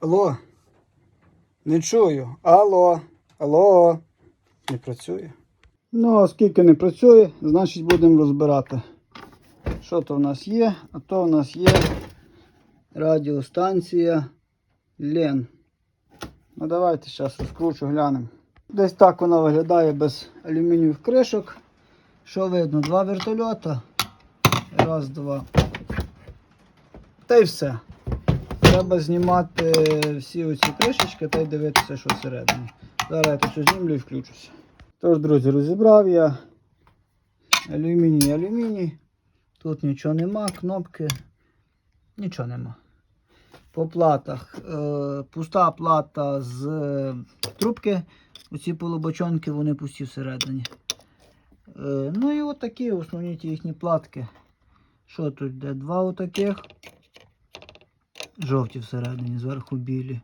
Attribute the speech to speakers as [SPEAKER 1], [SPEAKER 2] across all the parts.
[SPEAKER 1] Алло. Не чую. Алло. Алло. Не працює. Ну, оскільки не працює, значить будемо розбирати. Що то в нас є? А то в нас є радіостанція Лен. Ну давайте зараз розкручу, глянемо. Десь так вона виглядає без алюмінієвих кришок. Що видно? Два вертольота. Раз, два. Та й все. Треба знімати всі оці кришечки та й дивитися, що всередині. Зараз я тут знімлю і включуся. Тож, друзі, розібрав я алюміній, алюміній. Тут нічого нема, кнопки. Нічого нема. По платах. Е, пуста плата з е, трубки. Оці полубочонки, вони пусті всередині. Е, ну і отакі основні ті їхні платки. Що тут де? Два отаких. Жовті всередині, зверху білі.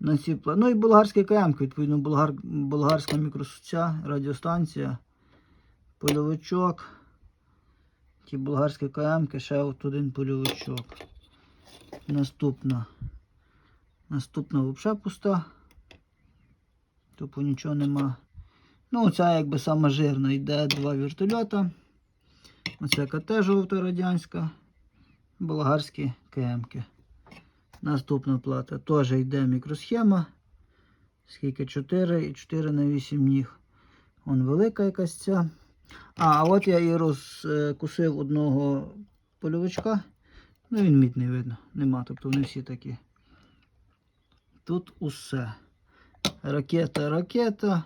[SPEAKER 1] На ці Ну і болгарська КМ, відповідно, болгар... болгарська мікросуця, радіостанція, польовичок. Ті болгарські КМ, ще от один польовичок. Наступна. Наступна взагалі пуста. Тупо нічого нема. Ну, ця якби сама жирна. Йде два вертольота. Оце КТ жовта радянська. Болгарські КМки. Наступна плата. Теж йде мікросхема. Скільки 4 і 4 на 8 ніг. Вон велика якась ця. А, от я і розкусив одного польовичка. Ну він мідний видно. Нема. Тобто вони всі такі. Тут усе. Ракета, ракета.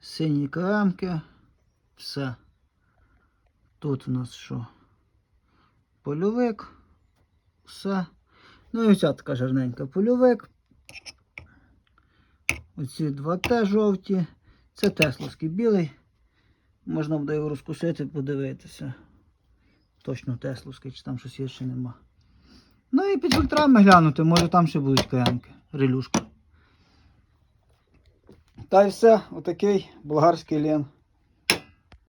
[SPEAKER 1] Сині КМки. Все. Тут у нас що? Польовик. Все. Ну і ця така жирненька польовик. Оці два Т жовті. Це Тесловський білий. Можна буде його розкусити, подивитися. Точно Тесловський, чи там щось є ще нема. Ну і під фільтрами глянути, може там ще будуть каянки, релюшка. Та й все, отакий болгарський лен.